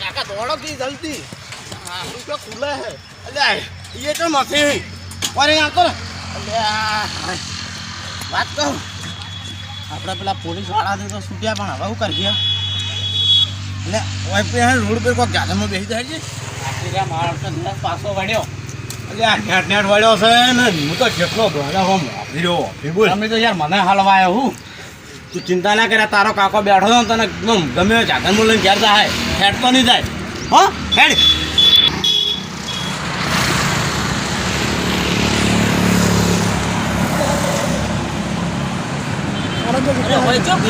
કાકા દોડો કી જલ્દી. આપણું તો ખુલે હે. અલ્યા એ તો નથી. અરે આ કરો. અલ્યા વાત કહું આપણે પેલા પોલીસવાળા તો છૂટ્યા પણ હવે શું કરીએ એટલે ઓય પે રોડ પર કોઈક ગાડામાં બેસી જાય છે? આખી રહ્યા માણસને પાછો વળ્યો એટલે આ નેટ નેટ વળ્યો છે ને હું તો જેટલો ભણ્યો હો મોકલી રહ્યો તમે તો યાર મને હલવાયો હું. તું ચિંતા ના કરે, તારો કાકો બેઠો ને તને એકદમ ગમે જાગન બોલીને ઘેર જાય હેડ તો નહીં જાય. હો, હેડ.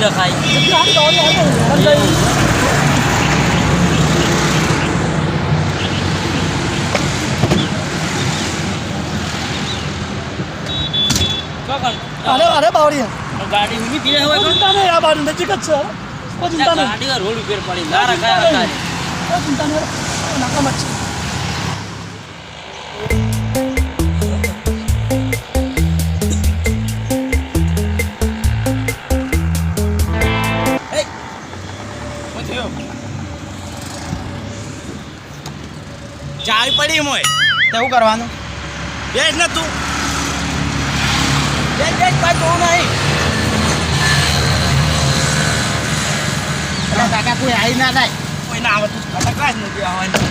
રખાય અરે અરે, બાવળિયા. ગાડી થઈ હોય ચિંતા નહીં આ બાજુ નજીક જ છે. કોઈ ચિંતા નહીં. ગાડી રોડ ઉપર પડી ના રખાય હતા કોઈ ચિંતા નહીં. નાકામ જ છે. ચાવી પડી મોય. તો શું કરવાનું? બેસ ને તું. બેસ બેસ ભાઈ તું નહીં અરે કાકા કોઈ આવી ના થાય કોઈ ના આવે તું ખટક જ નથી આવવાની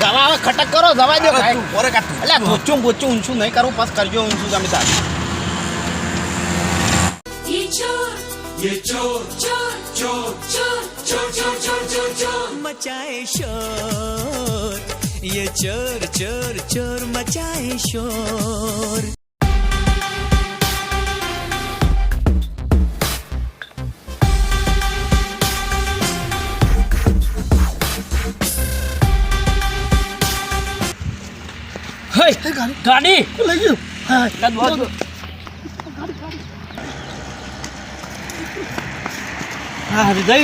દવા હવે ખટક કરો દવા દો ભાઈ ઓરે કાઢ એટલે ધોચું બોચું ઊંચું નહીં કરવું બસ કરજો ઊંચું તમે તાર ये चोर ये चोर चोर चोर चोर चोर चोर चोर चोर चोर मचाए शोर ये चोर चोर चोर मचाए शोर હે એ ગાડી ગાડી લઈ ગયું હા કાં દોડ. હા હૃદય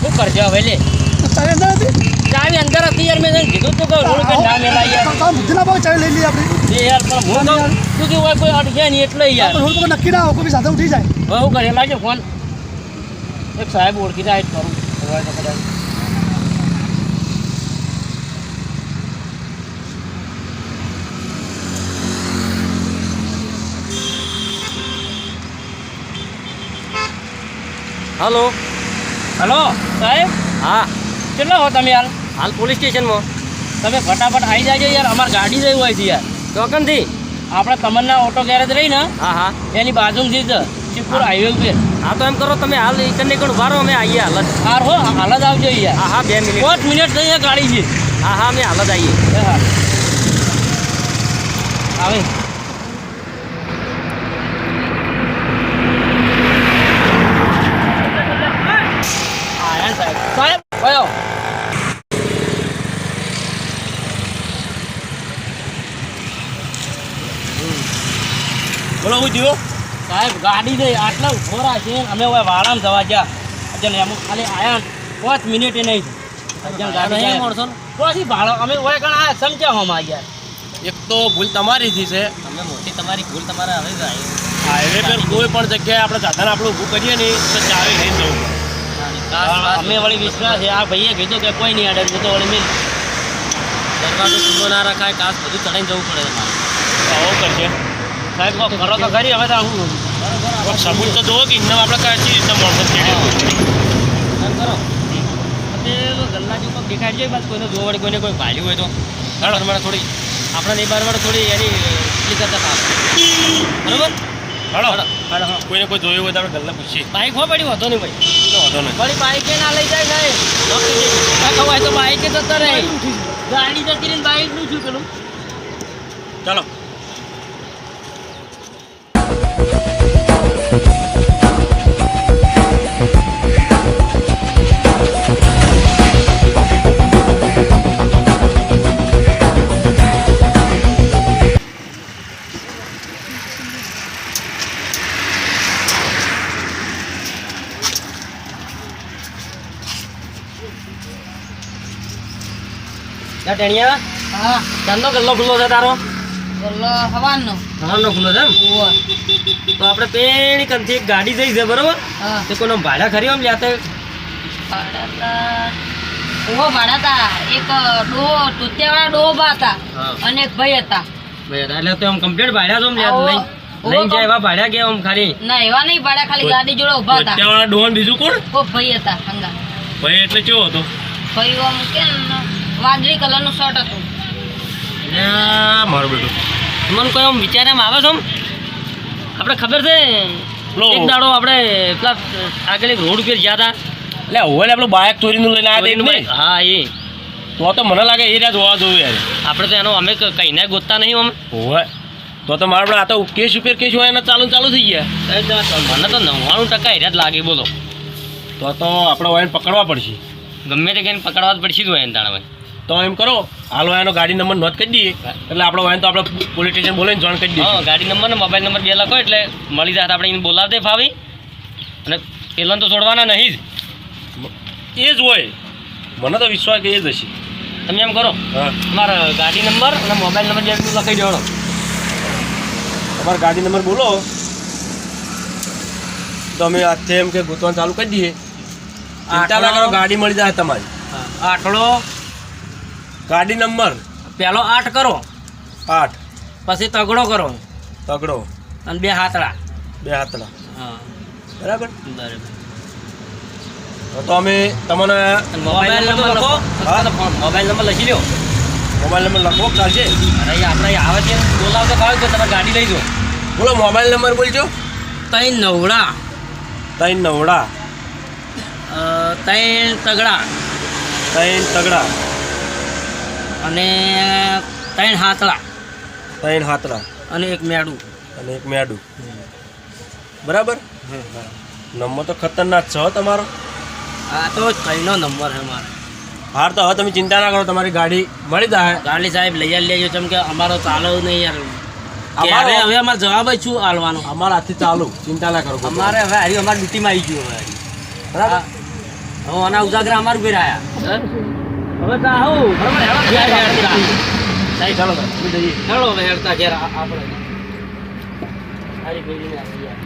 શું કરજો હવે લે ચાવી અંદર હતી ચાવી અંદર હતી યાર મેં તને કીધું તું કે રોડ ઉપર ના મેલાય યાર કાકા બુદ્ધિના ભાવ ચાવી લઈ લઈએ આપણે એ યાર પણ હું કહું તું કે હોય કોઈ અડકે નહીં એટલે યાર પણ રોડ પર નક્કી ના હોય કોઈ બી સાથે ઉઠી જાય હવે હું કરે લાગે ફોન એક સાહેબ ઓળખી જાય કરું હોય તો કદાચ હલો. હલો સાહેબ? હા. કેટલા હો તમે હાલ હાલ પોલીસ સ્ટેશનમાં. તમે ફટાફટ આવી જાજો યાર અમારે ગાડી જઈ હોય છે યાર. ચોકનથી? આપણે તમન્ના ઓટો ગેરેજ રહી ને હા હા. એની બાજુમાં છે શિવપુર હાઈવે ઉપર. હા તો એમ કરો તમે હાલ ઇકન ઊભા રહો અમે આવીએ હાલ જ. હાર હો હાલ જ આવજો યાર. હા હા બે મિનિટ. પાંચ મિનિટ થઈ ગાડી છે. હા હા અમે હાલ જ આવીએ હા. આવે આયા સાહેબ કયો બોલો હું જીવો? સાહેબ ગાડી દે આટલા ઉભોરા છે. અમે હવે વાળામાં જવા ગયા. અજન એમ ખાલી આયા પાંચ મિનિટે નહીં અજન ગાડી નહીં મળશો ને? પછી ભાડો અમે ઓય કણ આ સમજ્યા હોમાં ગયા એક તો ભૂલ તમારીથી છે. અમે મોટી તમારી ભૂલ તમારે હવે હાઈવે પર કોઈ પણ જગ્યાએ આપણે સાધન આપણે ઊભું કરીએ નહીં તો ચાવી પડે અમે વળી વિશ્વાસ આ ભાઈએ કીધું કે કોઈ નહીં અડે હું તો વળી મિલ. દરવાજો ખુલ્લો ના રખાય કાચ બધું ચડાઈને જવું પડે તમારે. તો આવું કરશે. સાહેબ કોક કરો તો ખરી હવે તો હું કોઈક સબૂત તો જોવો કે ઇન્ડમ આપણે કઈ કરો. ગલ્લા જેવું કોક દેખાય છે બસ કોઈને જોવા વળી કોઈને કોઈ ભાલ્યું હોય તો. તમારે થોડી આપણા નેબર વાળા થોડી એની એટલી કરતા બરાબર બરોબર? હાલો. કોઈને કોઈ જોયું હોય તો આપણે ગલ્લા પૂછીએ. બાઈક હો પડી વાંધો નહીં ભાઈ. વાંધો નહીં. વળી બાઈકે ના લઈ જાય સાહેબ. ના ખવાય તો બાઈકે જતા રહે. ગાડી જતી રહીને બાઈકનું શું પેલું ચાલો. ટેણિયા. હા. ચાંદો ગલ્લો ખુલ્લો છે તારો? ગલ્લો હવાનો હવાનો ખુલ્લો છે એમ? તો આપણે પેણી કંથી એક ગાડી જઈ છે બરોબર? તે કોનો ભાડા ખરી આમ લ્યા ઓહો ભાડાતા. ઓહો એક ડો તૂત્યાવાળા ડોબા હતા અને એક ભાઈ હતા. બરાબર. એટલે તો આમ કમ્પ્લીટ ભાડ્યા તો આમ લ્યા, આવો. લઈને લઈને જાય એવા ભાડા ગયા આમ ખાલી? ના એવા નહીં ભાડા ખાલી ગાડી જોડે ઊભા હતા. બીજું કોણ? ભાઈ હતા હંગા ભાઈ એટલે કેવો હતો? ભાઈ આમ કે ને વાદળી કલરનું શર્ટ હતું. મારો બેટો. કોઈ આમ વિચાર એમ આવે છે આપણે ખબર છે. એક દાડો આપણે પેલા આગળ એક રોડ ઉપર ગયા હતા. એટલે હવે આપણું બાઇક ચોરીનું લઈને આવ્યા હા એ. તો તો મને લાગે એ રહ્યા હોવા જોવું યાર. આપણે તો એનો અમે કહીને ગોતતા નહીં અમે. હોય તો તો મારા આ તો કેસ ઉપર કેસ હોય એના ચાલુ ચાલુ થઈ ગયા. મને તો નવ્વાણું ટકા હેર્યા જ લાગે બોલો. તો તો આપણે હોય પકડવા પડશે. ગમે તે કઈને પકડવા જ પડશે જ હોય એને તાણે ભાઈ. તો એમ કરો હાલો એનો ગાડી નંબર નોંધ કરી દઈએ. એટલે આપણો વાયન તો આપણે પોલીસ સ્ટેશન બોલાવીને જોઈન કરી દઈએ ગાડી નંબર ને મોબાઈલ નંબર બે લખો એટલે મળી જાય આપણે એને બોલાવી દે ફાવી. અને પેલાને તો છોડવાના નહીં જ. એ જ હોય. મને તો વિશ્વાસ કે એ જ હશે. તમે એમ કરો. તમારા ગાડી નંબર અને મોબાઈલ નંબર જે લખાઈ દેવાનો. તમારો ગાડી નંબર બોલો. તો અમે આજથી એમ કે ગોતવાનું ચાલુ કરી દઈએ. ચિંતા ના કરો ગાડી મળી જાય તમારી. આટલો ગાડી નંબર? પહેલો આઠ કરો. આઠ. પછી તગડો કરો. તગડો. અને બે હાથડા. બે હાથડા. હા. બરાબર? બરાબર. તો અમે તમને મોબાઈલ નંબર લખો. મોબાઈલ નંબર લખી લ્યો. મોબાઈલ નંબર લખો ચાલશે? અરે આપણે આવે છે. બોલાવતો ભાવ તો તમે ગાડી લઈ જાઓ બોલો મોબાઈલ નંબર બોલજો ત્રણ નવડા. ત્રણ નવડા. ત્રણ તગડા. ત્રણ તગડા. અને ત્રણ હાથડા ત્રણ હાથડા અને એક મેડું. અને એક મેડું. બરાબર? નંબર તો ખતરનાક છે હો તમારો. આ તો કઈનો નંબર છે મારો. હાર તો હવે તમે ચિંતા ના કરો તમારી ગાડી મળી જાય. ગાડી સાહેબ લઈ આવી લેજો કેમ કે અમારો ચાલો નહીં યાર. અમારે હવે અમારે જવાબ જ શું આલવાનો? અમારા હાથથી ચાલુ. ચિંતા ના કરો અમારે હવે હારી અમારી ડ્યુટીમાં આવી ગયું હવે હારી. બરાબર. હવે આના ઉજાગરા અમારું ઉપર આયા હવે તો આવું હેડતા. ભાઈ, ઘેર આપણે હારી ગયા.